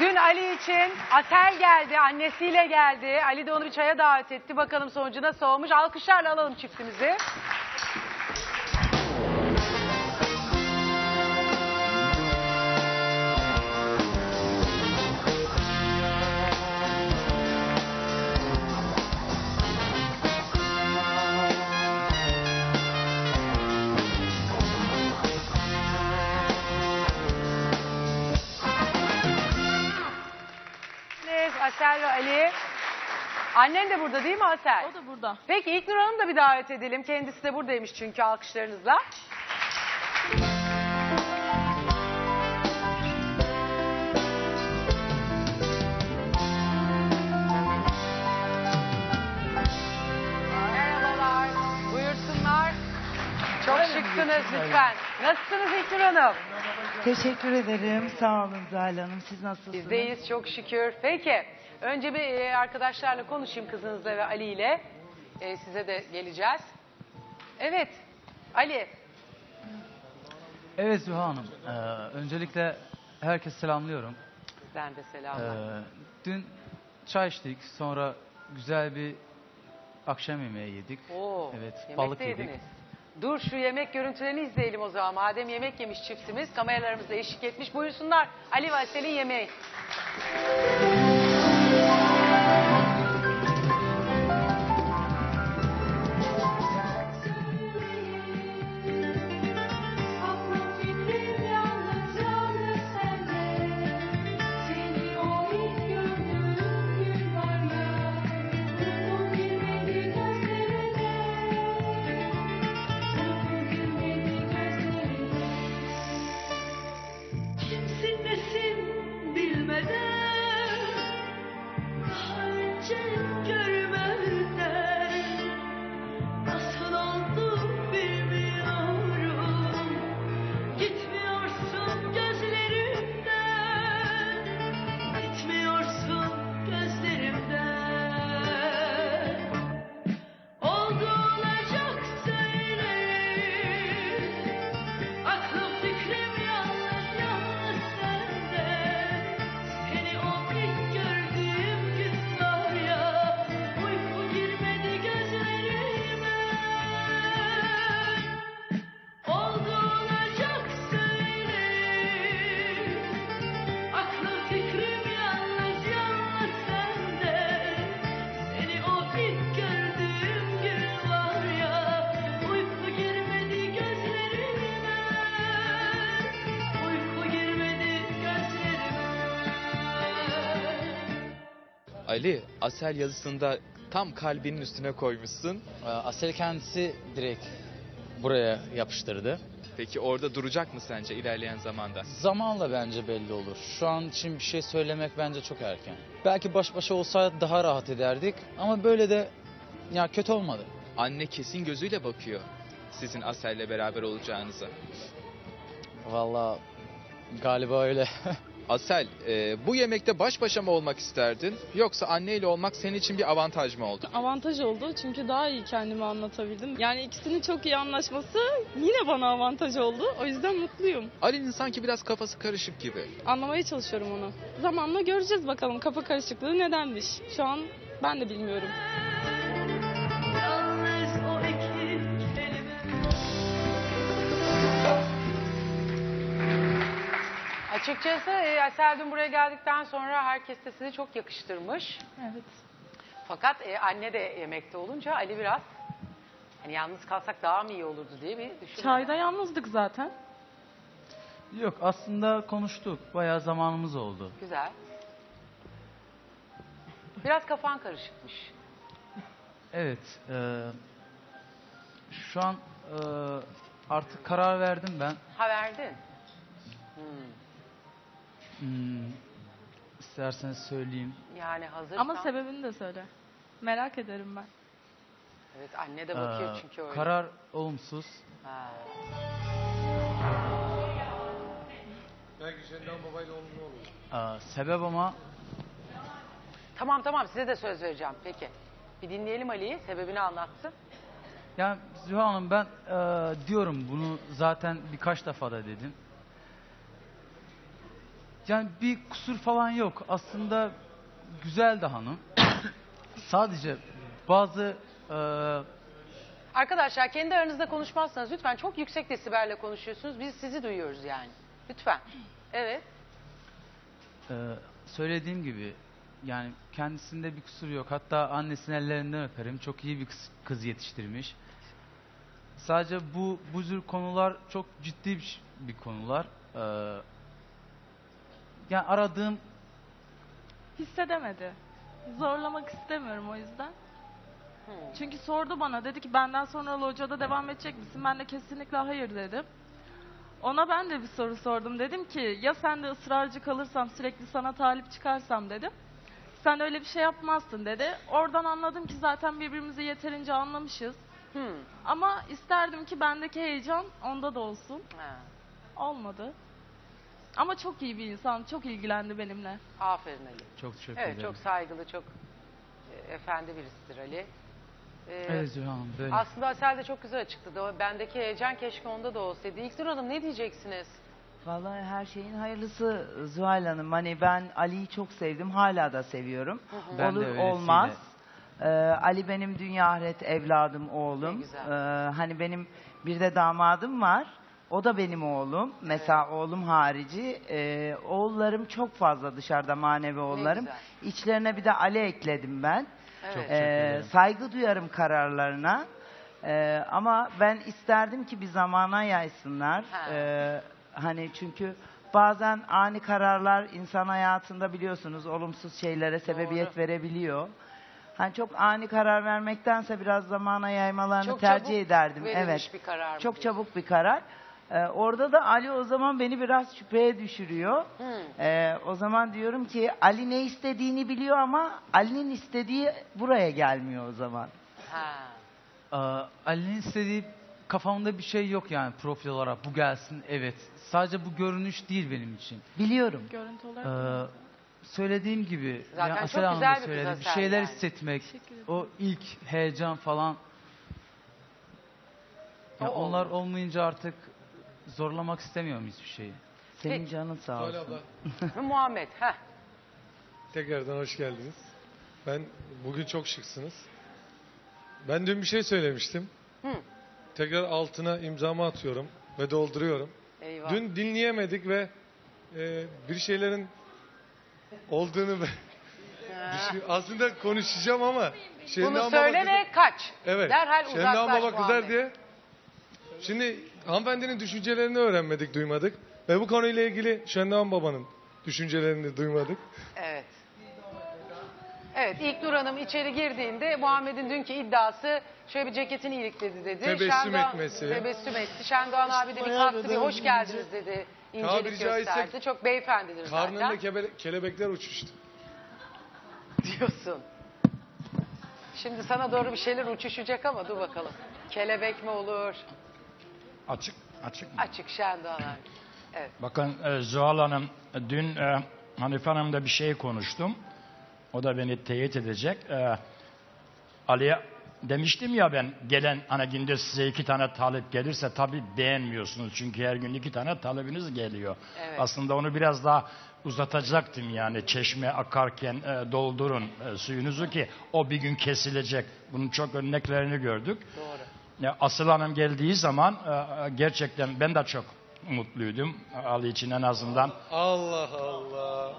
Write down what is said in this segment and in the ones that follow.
Dün Ali için Asel geldi, annesiyle geldi. Ali de onu bir çaya davet etti. Bakalım sonucu nasıl olmuş. Alkışlarla alalım çiftimizi. Asel ve Ali. Annen de burada değil mi Asel? O da burada. Peki İlknur Hanım da bir davet edelim. Kendisi de buradaymış çünkü alkışlarınızla. Merhabalar. Buyursunlar. Çok şıksınız lütfen. Nasılsınız İlknur Hanım? Teşekkür ederim. Sağ olun Zuhal Hanım. Siz nasılsınız? Bizdeyiz çok şükür. Peki önce bir e, arkadaşlarla konuşayım kızınızla ve Ali ile. E, size de geleceğiz. Evet Ali Evet Zuhal Hanım. Ee, öncelikle herkes selamlıyorum. ben de Ee, selamlar. dün çay içtik. Sonra güzel bir akşam yemeği yedik. Oo, evet, yemek balık de yedik. yediniz. Dur şu yemek görüntülerini izleyelim o zaman. Madem yemek yemiş çiftimiz kameralarımızda eşlik etmiş. Buyursunlar Ali ve Asel'in yemeği. Ali, Asel yazısında tam kalbinin üstüne koymuşsun. Ee, Asel kendisi direkt buraya yapıştırdı. Peki orada duracak mı sence ilerleyen zamanda? Zamanla bence belli olur. Şu an için bir şey söylemek bence çok erken. Belki baş başa olsaydı daha rahat ederdik ama böyle de ya kötü olmadı. Anne kesin gözüyle bakıyor sizin Asel'le beraber olacağınıza. Vallahi galiba öyle. Asel, e, bu yemekte baş başa mı olmak isterdin? Yoksa anneyle olmak senin için bir avantaj mı oldu? Avantaj oldu çünkü daha iyi kendimi anlatabildim. Yani ikisinin çok iyi anlaşması yine bana avantaj oldu. O yüzden mutluyum. Ali'nin sanki biraz kafası karışık gibi. Anlamaya çalışıyorum onu. Zamanla göreceğiz bakalım kafa karışıklığı nedenmiş. Şu an ben de bilmiyorum. Açıkçası e, buraya geldikten sonra herkes de sizi çok yakıştırmış. Evet. Fakat e, anne de yemekte olunca Ali biraz hani yalnız kalsak daha mı iyi olurdu diye bir düşünüyor. Çayda yalnızdık zaten. Yok aslında konuştuk. Bayağı zamanımız oldu. Güzel. Biraz kafan karışıkmış. Evet. e, şu an e, artık karar verdim ben. Ha verdin. Hmm. Hmm, isterseniz söyleyeyim. Yani hazır. Ama sebebini de söyle. Merak ederim ben. Evet anne de bakıyor Ee, çünkü öyle. karar olumsuz. Ha. Ee, sebep ama Tamam tamam size de söz vereceğim. Peki. Bir dinleyelim Ali'yi. Sebebini anlatsın. yani Zühal Hanım ben e, diyorum bunu zaten birkaç defa da dedim. Yani bir kusur falan yok. Aslında güzel de hanım. Sadece bazı e, Arkadaşlar kendi aranızda konuşmazsanız lütfen çok yüksek desibelle konuşuyorsunuz. Biz sizi duyuyoruz yani. Lütfen. Evet. e, söylediğim gibi yani kendisinde bir kusur yok. Hatta annesinin ellerinden öperim. Çok iyi bir kız, kız yetiştirmiş. Sadece bu bu tür konular çok ciddi bir, ş- bir konular. E, yani aradığım Hissedemedi. Zorlamak istemiyorum o yüzden. Çünkü sordu bana dedi ki benden sonra locada devam edecek misin? Ben de kesinlikle hayır dedim. Ona ben de bir soru sordum. Dedim ki ya sen de ısrarcı kalırsam sürekli sana talip çıkarsam dedim. Sen öyle bir şey yapmazsın dedi. Oradan anladım ki zaten birbirimizi yeterince anlamışız. Hmm. Ama isterdim ki bendeki heyecan onda da olsun. Ha. Olmadı. Ama çok iyi bir insan. Çok ilgilendi benimle. Aferin Ali. çok teşekkür Evet ederim. çok saygılı, çok e, efendi birisidir Ali. Ee, Evet Zühre Hanım böyle. Aslında Asel de çok güzel açıkladı. O bendeki heyecan keşke onda da olsaydı. İlknur Hanım ne diyeceksiniz? Vallahi her şeyin hayırlısı Zuhal Hanım. Hani ben Ali'yi çok sevdim. Hala da seviyorum. Ben de Olur öylesiyle. olmaz. Ee, Ali benim dünya ahiret evladım, oğlum. Ne güzel. Ee, hani benim bir de damadım var. O da benim oğlum. Mesela oğlum harici. Ee, oğullarım çok fazla dışarıda manevi oğullarım. güzel. İçlerine bir de Ali ekledim ben. Evet. Teşekkür Ee, ederim. saygı duyarım kararlarına. Ee, ama ben isterdim ki bir zamana yaysınlar. Ha. Ee, hani çünkü bazen ani kararlar insan hayatında biliyorsunuz olumsuz şeylere sebebiyet verebiliyor. Hani çok ani karar vermektense biraz zamana yaymalarını Çok tercih çabuk ederdim. verilmiş Evet. bir karar mı Çok diyorsun? çabuk bir karar. Ee, orada da Ali o zaman beni biraz şüpheye düşürüyor. Hmm. Ee, o zaman diyorum ki Ali ne istediğini biliyor ama Ali'nin istediği buraya gelmiyor o zaman. Ha. Ee, Ali'nin istediği kafamda bir şey yok yani profil olarak bu gelsin evet. Sadece bu görünüş değil benim için. Biliyorum. Görüntü olarak. Ee, söylediğim gibi Zaten ya çok Asel da güzel bir söyledi, bir şeyler yani. hissetmek, o ilk heyecan falan. Ya O onlar olmayınca artık zorlamak istemiyorum hiçbir şeyi. Senin Peki. canın sağ Zuhal olsun. abla Muhammed. Heh. Tekrardan hoş geldiniz. Ben bugün çok şıksınız. Ben dün bir şey söylemiştim. Hı. Tekrar altına imzamı atıyorum ve dolduruyorum. Eyvah. Dün dinleyemedik ve e, bir şeylerin olduğunu ben düşün- aslında konuşacağım ama Şendan Bunu Baba söyle kızar- ve kaç. Evet. Derhal Şendan uzaklaş Baba kızar Muhammed. diye. Şimdi hanımefendinin düşüncelerini öğrenmedik, duymadık. Ve bu konuyla ilgili Şendan Baba'nın düşüncelerini duymadık. Evet. Evet İlknur Hanım içeri girdiğinde Muhammed'in dünkü iddiası şöyle bir ceketini ilikledi dedi. Tebessüm etmesi. Tebessüm etti. Şendoğan abi de bir kalktı bir hoş geldiniz dedi. İncelik Tabiri caizse gösterdi. Çok beyefendidir Karnında zaten kebe- kelebekler uçuştu. diyorsun. Şimdi sana doğru bir şeyler uçuşacak ama dur bakalım. Kelebek mi olur? Açık, açık mı? Açık Şendoğan. Evet. Bakın e, Zuhal Hanım, dün e, Hanife Hanım'la bir şey konuştum. O da beni teyit edecek. E, Ali'ye demiştim ya ben gelen hani günde size iki tane talep gelirse tabii beğenmiyorsunuz. Çünkü her gün iki tane talebiniz geliyor. Evet. Aslında onu biraz daha uzatacaktım yani çeşme akarken e, doldurun e, suyunuzu ki o bir gün kesilecek. Bunun çok örneklerini gördük. Doğru. Ya Asıl Hanım geldiği zaman e, gerçekten ben de çok mutluydum Ali için en azından. Allah Allah.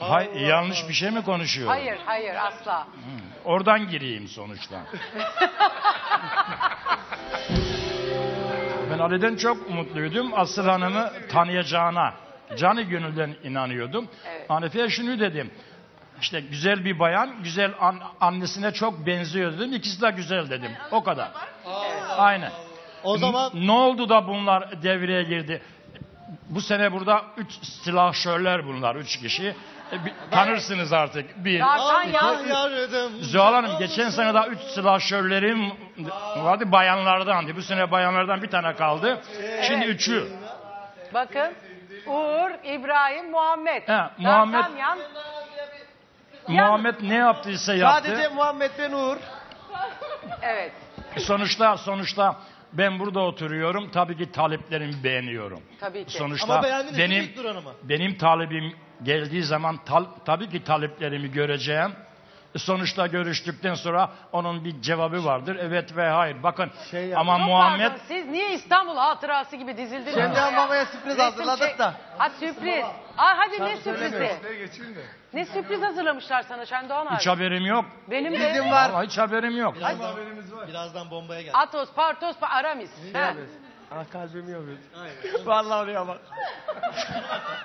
Hay, yanlış bir şey mi konuşuyorum? Hayır hayır asla. Oradan gireyim sonuçta. ben Ali'den çok mutluydum. Asıl Hanım'ı tanıyacağına canı gönülden inanıyordum. Evet. Hanife'ye şunu dedim. İşte güzel bir bayan, güzel an- annesine çok benziyor dedim. İkisi de güzel dedim. O kadar. Aynen. O zaman Ne oldu da bunlar devreye girdi? Bu sene burada üç silahşörler bunlar, üç kişi. E, bir- tanırsınız artık. Bir, yardım. Zuhal Hanım geçen sene daha üç silahşörlerim vardı bayanlardandı. Bu sene bayanlardan bir tane kaldı. Şimdi üçü. Bakın Uğur, İbrahim, Muhammed. He, Muhammed- Muhammed ne yaptıysa yaptı. Sadece Muhammed ve Nur. Evet. Sonuçta sonuçta Ben burada oturuyorum. Tabii ki taleplerimi beğeniyorum. Tabii ki. Sonuçta Ama beğendiniz değil mi benim İlknur Hanım'ı? benim talibim geldiği zaman tal- tabii ki taleplerimi göreceğim. Sonuçta görüştükten sonra onun bir cevabı vardır. Evet ve hayır. Bakın Şey ama Çok Muhammed pardon, siz niye İstanbul hatırası gibi dizildiniz? Şendihan oraya? babaya sürpriz Resim hazırladık çek- da. Ha sürpriz. Aa, hadi ne sürprizi? Ne sürpriz hazırlamışlar sana Şendoğan abi? hiç haberim yok. Benim de Bizim var. Vallahi hiç haberim yok. Birazdan, birazdan bombaya gel. Atos, Partos, Pa- Aramis. Ha. Ah kalbimi yapıyor. Vallahi oraya bak.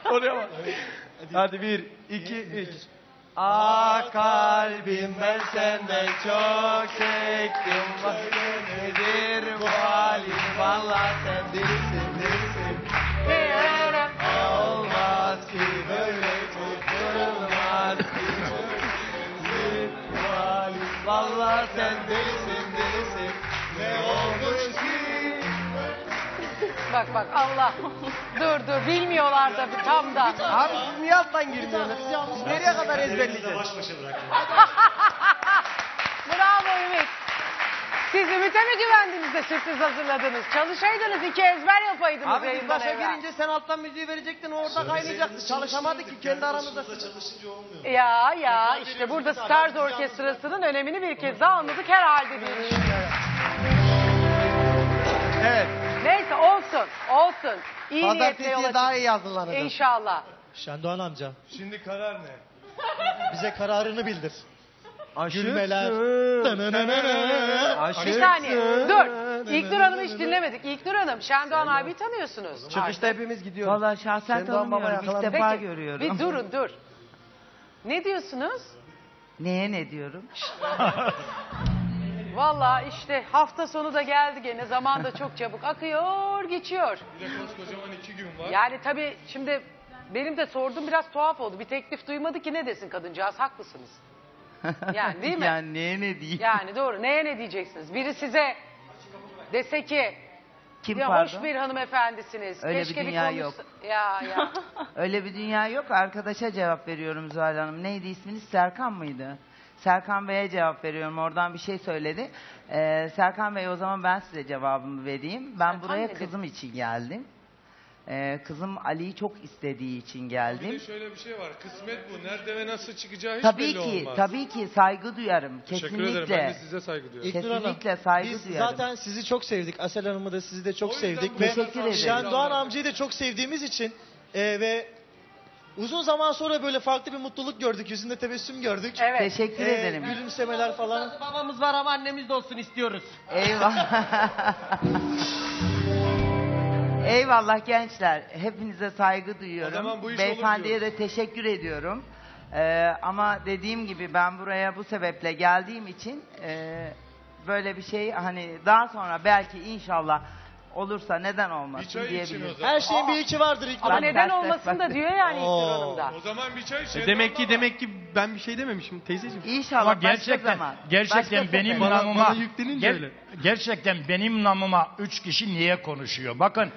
Oraya bak. Hadi bir, iki, üç. Ah kalbim ben senden çok çektim. Nedir bu halin? Vallahi sen delisin delisin. Olmaz ki böyle kurtulmaz ki böyle bu halin. Vallahi sen delisin delisin. Ne olmuş ki? Bak bak Allah. dur dur bilmiyorlar da bir tam da. Abi siz niye alttan girmiyorsunuz? Nereye kadar ezberleyeceğiz? Bravo Ümit. Siz Ümit'e mi güvendiniz de sürpriz hazırladınız? Çalışaydınız iki ezber yapaydınız Abi biz yayından başa evvel. girince sen alttan müziği verecektin orada kaynayacaktı. Çalışamadık ki kendi aramızda. Ya ya işte burada Stars Orkestrası'nın önemini bir kez daha anladık herhalde diye düşünüyorum. Evet. Neyse olsun olsun. İyi niyetle yola Pazartesiye daha iyi hazırlanacağız. İnşallah. Şendoğan amca Şimdi karar ne? bize kararını bildir. Aşıksın. Gülmeler. Bir saniye dur. İlknur Hanım'ı hiç dinlemedik. İlknur Hanım Şendoğan abi tanıyorsunuz. Çıkışta hepimiz gidiyoruz. Vallahi şahsen Şendoğan Baba tanımıyorum. İlk yakalandı. defa Peki görüyorum. bir durun dur. Ne diyorsunuz? Neye ne diyorum? Vallahi işte hafta sonu da geldi gene. Zaman da çok çabuk akıyor, geçiyor. Bir de koskocaman iki gün var. Yani tabii şimdi benim de sorduğum biraz tuhaf oldu. Bir teklif duymadı ki ne desin kadıncağız? Haklısınız. Yani değil mi? Yani neye ne diyeyim? Yani doğru. Neye ne diyeceksiniz? Biri size dese ki Kim ya pardon? hoş bir hanımefendisiniz. Öyle bir Keşke dünya konuşsa- yok. Ya ya. Öyle bir dünya yok. Arkadaşa cevap veriyorum Zuhal Hanım. Neydi isminiz? Serkan mıydı? Serkan Bey'e cevap veriyorum. Oradan bir şey söyledi. Ee, Serkan Bey o zaman ben size cevabımı vereyim. Ben Serkan buraya dedi? kızım için geldim. Ee, kızım Ali'yi çok istediği için Bir geldim. de şöyle bir şey var. Kısmet bu. Nerede ve nasıl çıkacağı hiç Tabii belli ki, olmaz. tabii ki saygı duyarım. Teşekkür Kesinlikle. ederim. Ben de size saygı duyuyorum. İlknur Hanım, Kesinlikle saygı Biz duyarım. zaten sizi çok sevdik. Asel Hanım'ı da sizi de çok O yüzden sevdik. bu Ve Teşekkür ederim. Şendoğan amcayı da çok sevdiğimiz için e, ve uzun zaman sonra böyle farklı bir mutluluk gördük. Yüzünde tebessüm gördük. Evet. Teşekkür E, ederim. Gülümsemeler falan. Babamız var ama annemiz de olsun istiyoruz. Eyvallah. Eyvallah gençler. Hepinize saygı duyuyorum. O zaman bu iş olur Beyefendiye de teşekkür ediyorum. Ee, ama dediğim gibi ben buraya bu sebeple geldiğim için e, böyle bir şey hani daha sonra belki inşallah olursa neden Bir olmasın çay için o zaman. Her şeyin bir iki vardır İlknur Ama neden ters olmasın da diyor yani İlknur Oo. Hanım da. O zaman bir çay Şendoğan Demek ki demek ki ben bir şey dememişim teyzeciğim. İnşallah Ama başka gerçekten zaman. gerçekten Başka benim. Bana- namıma bana yüklenince öyle. gerçekten benim namıma üç kişi niye konuşuyor? Bakın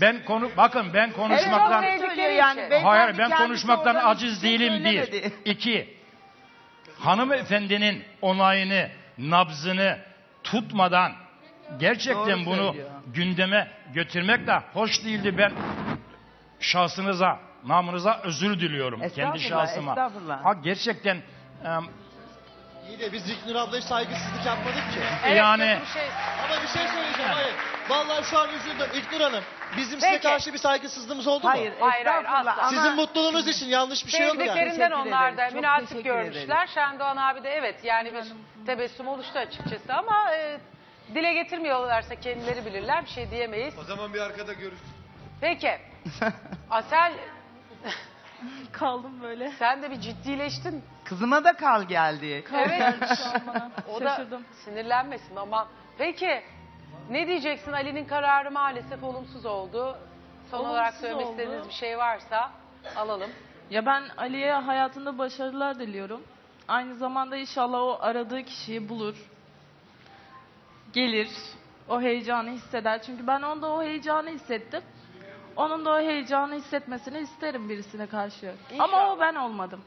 ben konu bakın ben Evet, konuşmaktan o sevdikleri için. Beyefendi Hayır ben kendisi konuşmaktan oradan aciz şey değilim bir. söylemedi. İki, hanımefendinin onayını, nabzını tutmadan gerçekten Doğru bunu söylüyor. gündeme götürmek de hoş değildi. Ben şahsınıza, namınıza özür diliyorum kendi Estağfurullah, şahsıma. estağfurullah. Ha gerçekten em, İyi de biz İlknur ablaya saygısızlık yapmadık ki. Evet, yani bir şey. Ama bir şey söyleyeceğim hayır. Vallahi şu an üzüldüm İlknur Hanım. Bizim size Peki. karşı bir saygısızlığımız oldu mu? Hayır, Hayır, hayır, estağfurullah asla. ama Sizin mutluluğunuz için yanlış bir şey yok yani. Sevdiklerinden Teşekkür onlar da ederim, çok münasip teşekkür görmüşler. Şendoğan abi de evet yani bir tebessüm oluştu açıkçası ama e, dile getirmiyorlarsa kendileri bilirler bir şey diyemeyiz. O zaman bir arkada görüşürüz. Peki Asel Kaldım böyle. sen de bir ciddileştin. Kızıma da kal geldi. Evet Şu an bana. o da Şaşırdım. sinirlenmesin ama. Peki ne diyeceksin Ali'nin kararı maalesef olumsuz oldu. Son olarak Olumsuz söylemek oldu. istediğiniz bir şey varsa alalım. Ya ben Ali'ye hayatında başarılar diliyorum. Aynı zamanda inşallah o aradığı kişiyi bulur. Gelir. O heyecanı hisseder. Çünkü ben onda o heyecanı hissettim. Onun da o heyecanı hissetmesini isterim birisine karşı. Ama o ben olmadım.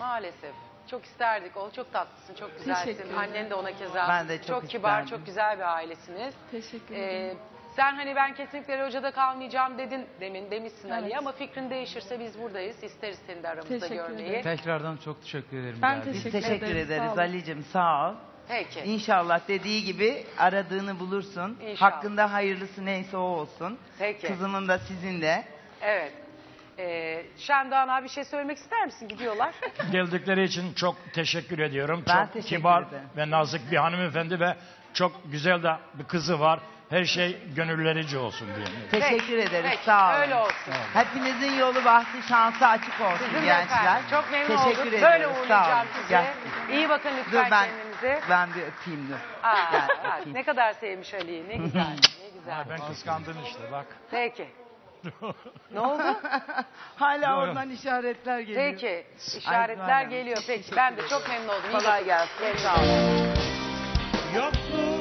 Maalesef. Çok isterdik. O çok tatlısın, çok güzelsin. Teşekkür. Annen de ona keza. Ben de çok kibar, isterdim. çok güzel bir ailesiniz. Teşekkür Ee, ederim. sen hani ben kesinlikle hocada kalmayacağım dedin demin demişsin Evet. Ali'ye ama fikrin değişirse biz buradayız. İsteriz seni de aramızda Teşekkür görmeyi. ederim. Tekrardan çok teşekkür ederim. Ben geldiğiniz Biz Teşekkür teşekkür ederim, sağ ederiz olun. Ali'cim sağ ol. Peki. İnşallah dediği gibi aradığını bulursun. İnşallah. Hakkında hayırlısı neyse o olsun. Peki. Kızımın da sizin de. Evet. Ee, Şendoğan abi bir şey söylemek ister misin? Gidiyorlar. Geldikleri için çok teşekkür ediyorum. Ben çok teşekkür kibar ederim. ve nazik bir hanımefendi ve çok güzel de bir kızı var. Her şey gönüllerici olsun diye. Teşekkür ederiz Peki, sağ olun. öyle olsun. Hepinizin yolu bahtı şansı açık olsun Sizin de gençler. efendim. Çok memnun Teşekkür olduk. ederiz. Böyle sağ uğurlayacağım olun. sizi. Gel. İyi bakın Dur lütfen ben, kendinize. Ben bir öpeyim dur. Aa, bak, öpeyim. ne kadar sevmiş Ali'yi. Ne güzel. Ne güzel. Ben kıskandım işte bak. Peki. Ne oldu? Hala oradan işaretler geliyor. Peki. İşaretler Ay, geliyor. Peki. Ben de çok memnun oldum. İyi Kolay gelsin. Sağ olun. Yokluğun